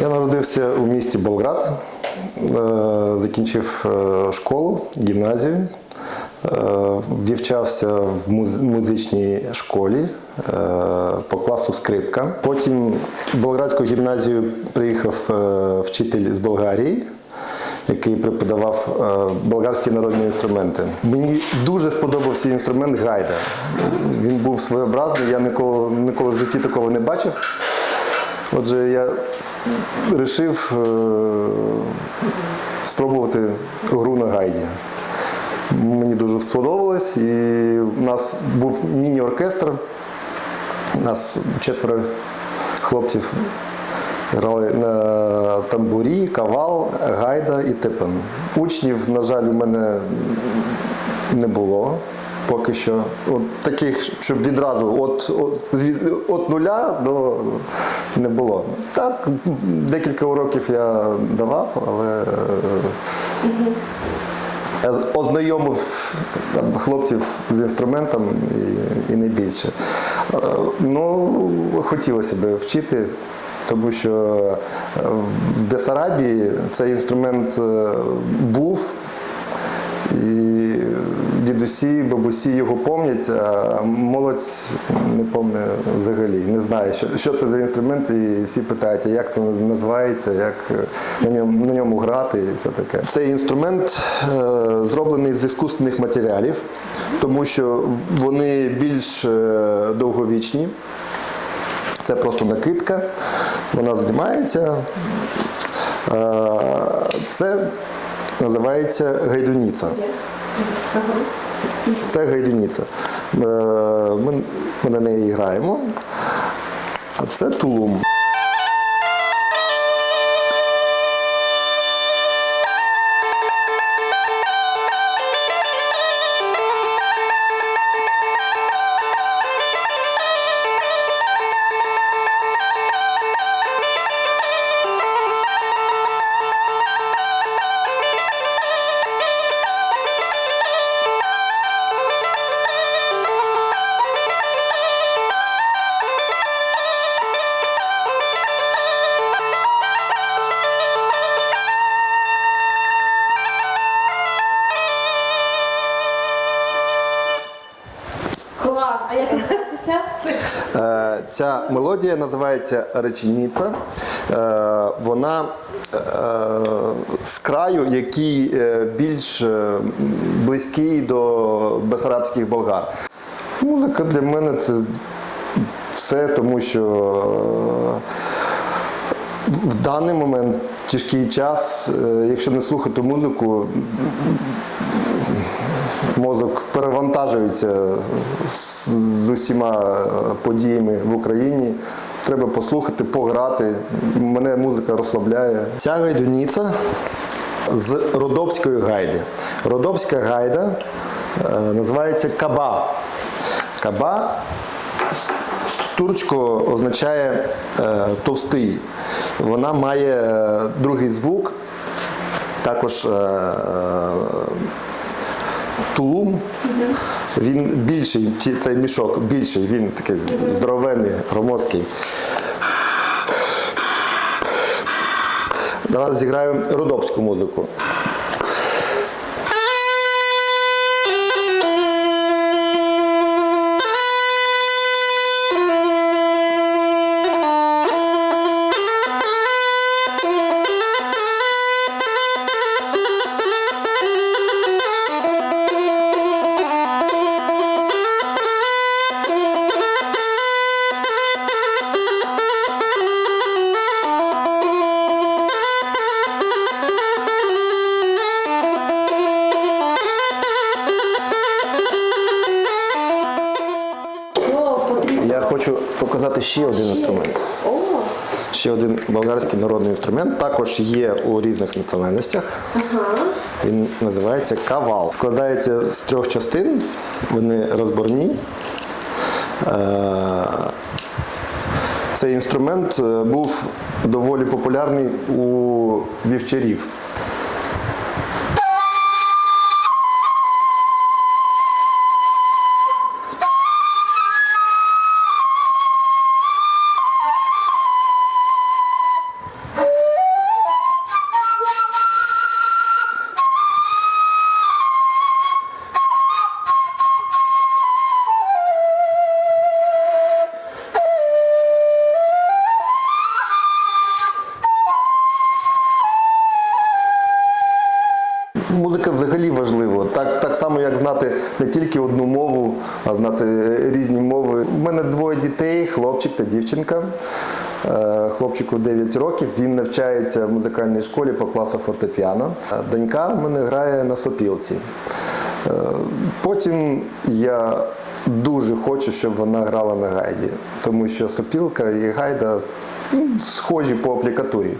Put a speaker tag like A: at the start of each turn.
A: Я народився у місті Болград, е, закінчив е, школу, гімназію, е, вивчався в музичній школі по класу скрипка. Потім в Болградську гімназію приїхав вчитель з Болгарії. Який преподавав болгарські народні інструменти. Мені дуже сподобався інструмент гайда. Він був своєобразний, я ніколи, ніколи в житті такого не бачив. Отже, я вирішив спробувати гру на гайді. Мені дуже сподобалось, і у нас був міні-оркестр. У нас четверо хлопців грали на тамбурі, кавал, гайда і типен. Учнів, на жаль, у мене не було. Поки що от таких, щоб відразу от, от, від- нуля до не було. Так, декілька уроків я давав, але е, ознайомив там, хлопців з інструментом і, і не більше. Е, Ну, хотілося б вчити, тому що е, в Бесарабії цей інструмент був. І дідусі, бабусі його пам'ятають, а молодь не пам'ятає взагалі. Не знає, що, що це за інструмент, і всі питають, як це називається, як е, на ньому, на ньому грати і все таке. Цей інструмент е, зроблений з іскусственних матеріалів, тому що вони більш е, довговічні. Це просто накидка, вона знімається. Е, Це називається гайдуніця. Це гайдуніця. Е, Ми, ми на неї граємо. А це тулум. Ця мелодія називається реченіця. Е, Вона е, з краю, який е, більш близький до бесарабських болгар. Музика для мене це все, тому що в даний момент тяжкий час, якщо не слухати музику, мозок перевантажується з, усіма подіями в Україні. Треба послухати, пограти. Мене музика розслабляє. Ця гайдуніця з Родопської гайди. Родопська гайда е, називається каба. Каба з турського означає е, товстий. Вона має е, другий звук, також е, е, тулум. Він більший, цей мішок більший, він такий здоровенний, громоздкий. Зараз зіграю родопську музику. Показати ще один інструмент. Ще один болгарський народний інструмент. Також є у різних національностях. Він називається кавал. Складається з трьох частин, вони розборні. Е, Цей інструмент е, був доволі популярний у вівчарів. Музика взагалі важлива. Так так само, як знати не тільки одну мову, а знати різні мови. У мене двоє дітей хлопчик та дівчинка. Е, хлопчику 9 років, він навчається в музикальній школі по класу фортепіано. Е, донька в мене грає на сопілці. Е, потім я дуже хочу, щоб вона грала на гайді, тому що сопілка і гайда ну, схожі по аплікатурі.